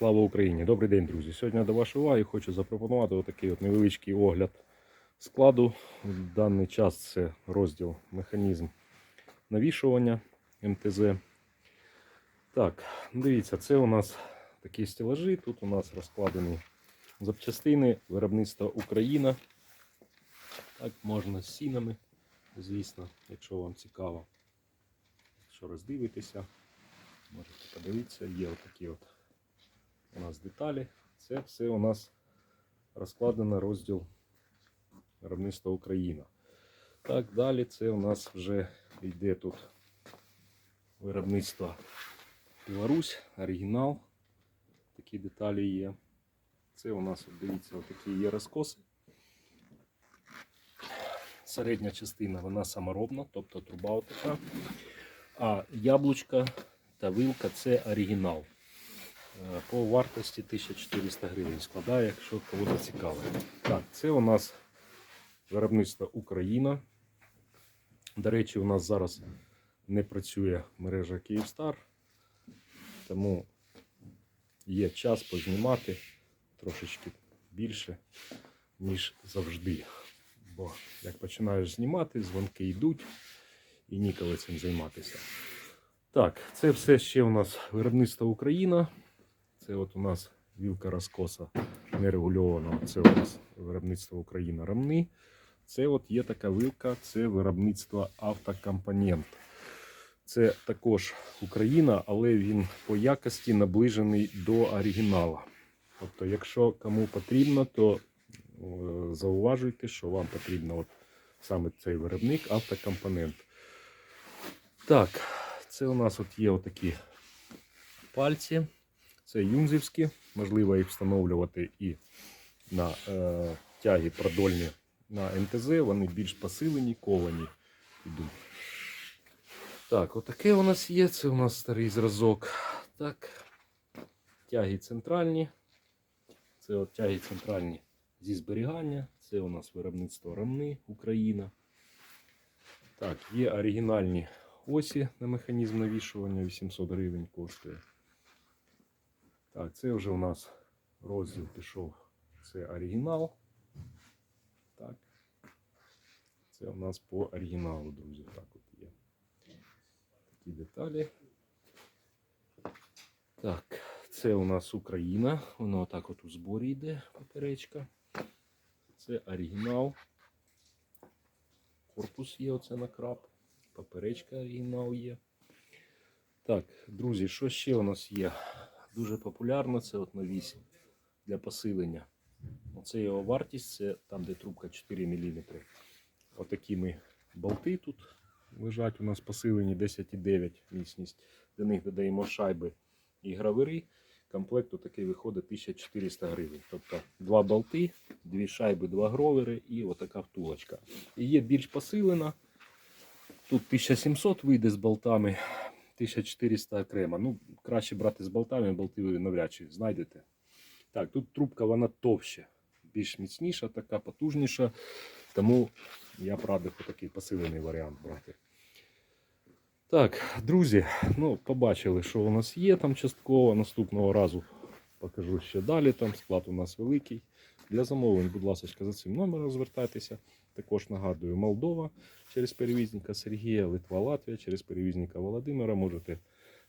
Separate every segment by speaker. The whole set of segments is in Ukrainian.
Speaker 1: Слава Україні! Добрий день, друзі! Сьогодні до вашої уваги хочу запропонувати отакий от невеличкий огляд складу. В даний час це розділ механізм навішування МТЗ. Так, дивіться, це у нас такі стелажі. Тут у нас розкладені запчастини виробництва Україна. Так, можна з сінами, звісно, якщо вам цікаво. Якщо роздивитеся, можете подивитися, є отакі от нас деталі. Це все у нас розкладено розділ виробництва Україна. Так, далі це у нас вже йде тут виробництво Білорусь, оригінал. Такі деталі є. Це у нас, дивіться, такі є розкоси. Середня частина вона саморобна, тобто труба отака. А яблучка та вилка це оригінал. Е, По вартості 1400 гривень складає, якщо кого цікавить. Так, це у нас виробництво Україна. До речі, у нас зараз не працює мережа Київстар, тому є час познімати трошечки більше, ніж завжди. Бо як починаєш знімати, дзвонки йдуть і ніколи цим займатися. Так, це все ще у нас виробництво Україна. Це от у нас вілка розкоса нерегульована. Це у нас виробництво Україна рамни. Це от є така вилка, це виробництво автокомпонент. Це також Україна, але він по якості наближений до оригіналу. Тобто, якщо кому потрібно, то е, зауважуйте, що вам потрібно от саме цей виробник автокомпонент. Так, це у нас от є отакі пальці. Це юнзівські, можливо їх встановлювати і на е, тяги продольні на МТЗ, вони більш посилені, ковані йдуть. Так, отаке у нас є. Це у нас старий зразок. Так, тяги центральні. Це от тяги центральні зі зберігання. Це у нас виробництво рамни Україна. Так, є оригінальні осі на механізм навішування 800 гривень коштує. Так, це вже у нас розділ пішов. Це оригінал. Так. Це у нас по оригіналу, друзі. Так от є. Такі деталі. Так, це у нас Україна. Воно отак от у зборі йде поперечка. Це оригінал. Корпус є оце на краб. Поперечка оригінал є. Так, друзі, що ще у нас є? Дуже популярно це от навіс для посилення. Оце його вартість, це там, де трубка 4 мм. Отакі ми болти тут лежать у нас посилені 10,9 міцність. До них додаємо шайби і гравери. Комплект такий виходить 1400 гривень. Тобто два болти, дві шайби, два гровери і отака втулочка. І є більш посилена. Тут 1700 вийде з болтами. 1400 окремо. Ну, краще брати з болтами, болти ви навряд чи знайдете. Так, тут трубка вона товща, більш міцніша, така потужніша. Тому я б радив такий посилений варіант брати. Так, друзі, ну, побачили, що у нас є там частково. Наступного разу покажу ще далі. Там склад у нас великий. Для замовлень, будь ласка, за цим номером звертайтеся. Також нагадую, Молдова через перевізника Сергія, Литва, Латвія через перевізника Володимира. Можете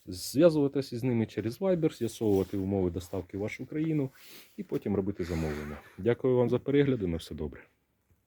Speaker 1: зв'язуватися з ними через Viber, з'ясовувати умови доставки в вашу країну і потім робити замовлення. Дякую вам за перегляд на все добре.